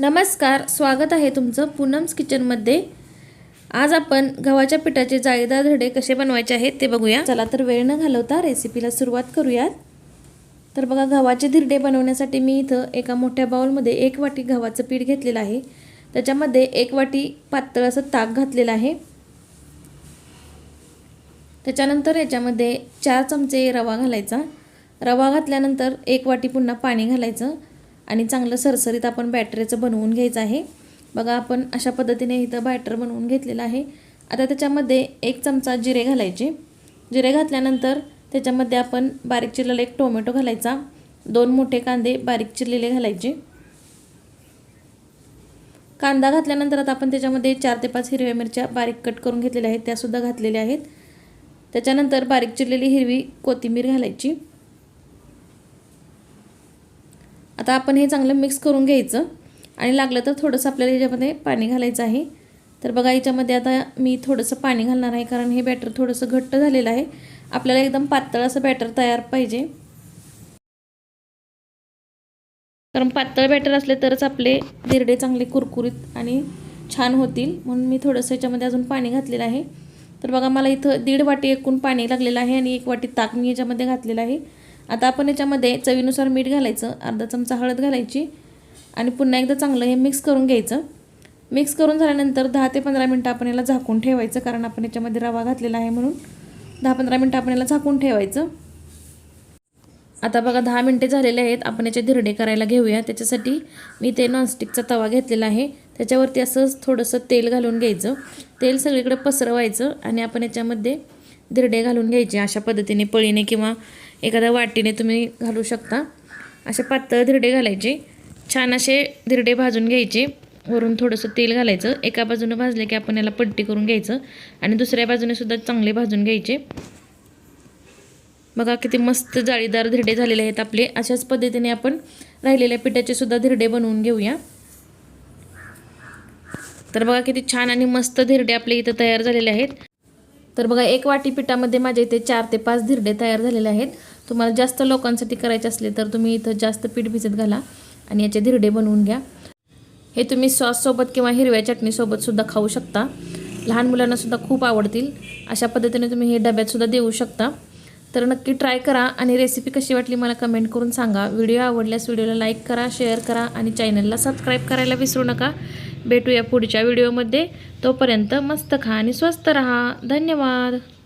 नमस्कार स्वागत आहे तुमचं पूनम्स किचनमध्ये आज आपण गव्हाच्या पिठाचे जाळीदार धडे कसे बनवायचे आहेत ते बघूया. चला तर वेळ न घालवता रेसिपीला सुरुवात करूयात. तर बघा गव्हाचे धिरडे बनवण्यासाठी मी इथं एका मोठ्या बाउलमध्ये एक वाटी गव्हाचं पीठ घेतलेलं आहे. त्याच्यामध्ये एक वाटी पातळ असं ताक घातलेलं आहे. त्याच्यानंतर याच्यामध्ये चार चमचे रवा घालायचा. रवा घातल्यानंतर एक वाटी पुन्हा पाणी घालायचं. आणि चांगलं सरसरीत आपण बॅटरीचं बनवून घ्यायचं आहे. बघा आपण अशा पद्धतीने इथं बॅटर बनवून घेतलेलं आहे. आता त्याच्यामध्ये एक चमचा जिरे घालायचे. जिरे घातल्यानंतर त्याच्यामध्ये आपण बारीक चिरलेला एक टोमॅटो घालायचा. दोन मोठे कांदे बारीक चिरलेले घालायचे. कांदा घातल्यानंतर आता आपण त्याच्यामध्ये चार ते पाच हिरव्या मिरच्या बारीक कट करून घेतलेल्या आहेत. त्यासुद्धा घातलेल्या आहेत. त्याच्यानंतर बारीक चिरलेली हिरवी कोथिंबीर घालायची. आता आपण हे चांगलं मिक्स करून घ्यायचं. आणि लागलं तर थोडंसं आपल्याला याच्यामध्ये पाणी घालायचं आहे. तर बघा याच्यामध्ये आता मी थोडंसं पाणी घालणार आहे कारण हे बॅटर थोडंसं घट्ट झालेलं आहे. आपल्याला एकदम पातळ असं बॅटर तयार पाहिजे. कारण पातळ बॅटर असले तरच आपले धिरडे चांगले कुरकुरीत आणि छान होतील. म्हणून मी थोडंसं याच्यामध्ये अजून पाणी घातलेलं आहे. तर बघा मला इथं दीड वाटी एकूण पाणी लागलेलं आहे आणि एक वाटी ताक मी याच्यामध्ये घातलेलं आहे. आता आपण याच्यामध्ये चवीनुसार मीठ घालायचं अर्धा चमचा हळद घालायची आणि पुन्हा एकदा चांगलं हे मिक्स करून घ्यायचं. मिक्स करून झाल्यानंतर दहा ते पंधरा मिनटं आपण याला झाकून ठेवायचं कारण आपण याच्यामध्ये रवा घातलेला आहे म्हणून दहा पंधरा मिनटं आपण याला झाकून ठेवायचं. आता बघा दहा मिनटे झालेले आहेत. आपण याचे धिरडे करायला घेऊया. त्याच्यासाठी मी ते नॉनस्टिकचा तवा घेतलेला आहे. त्याच्यावरती असंच थोडंसं तेल घालून घ्यायचं. तेल सगळीकडे पसरवायचं आणि आपण याच्यामध्ये धिरडे घालून घ्यायचे अशा पद्धतीने पळीने किंवा एखाद्या वाटीने तुम्ही घालू शकता. असे पातळ धिरडे घालायचे. छान असे धिरडे भाजून घ्यायचे. वरून थोडंसं तेल घालायचं. एका बाजूनं भाजले की आपण याला पट्टी करून घ्यायचं. आणि दुसऱ्या बाजूने सुद्धा चांगले भाजून घ्यायचे. बघा किती मस्त जाळीदार धिरडे झालेले आहेत आपले. अशाच पद्धतीने आपण राहिलेल्या पिठाचे सुद्धा धिरडे बनवून घेऊया. तर बघा किती छान आणि मस्त धिरडे आपले इथं तयार झालेले आहेत. तर बघा एक वाटी पिठामध्ये माझ्या इथे चार ते पाच धिरडे तयार झालेले आहेत. तुम्हाला जास्त लोकांसाठी करायचे असले तर तुम्ही इथं जास्त पीठ भिजत घाला आणि याचे धिरडे बनवून घ्या. हे तुम्ही सॉससोबत किंवा हिरव्या चटणीसोबतसुद्धा खाऊ शकता. लहान मुलांनासुद्धा खूप आवडतील. अशा पद्धतीने तुम्ही हे डब्यातसुद्धा देऊ शकता. तर नक्की ट्राय करा आणि रेसिपी कशी वाटली मला कमेंट करून सांगा. व्हिडिओ आवडल्यास व्हिडिओला लाईक करा शेअर करा आणि चॅनलला सबस्क्राईब करायला विसरू नका. भेटूया पुढच्या व्हिडिओमध्ये. तोपर्यंत मस्त खा आणि स्वस्त रहा. धन्यवाद.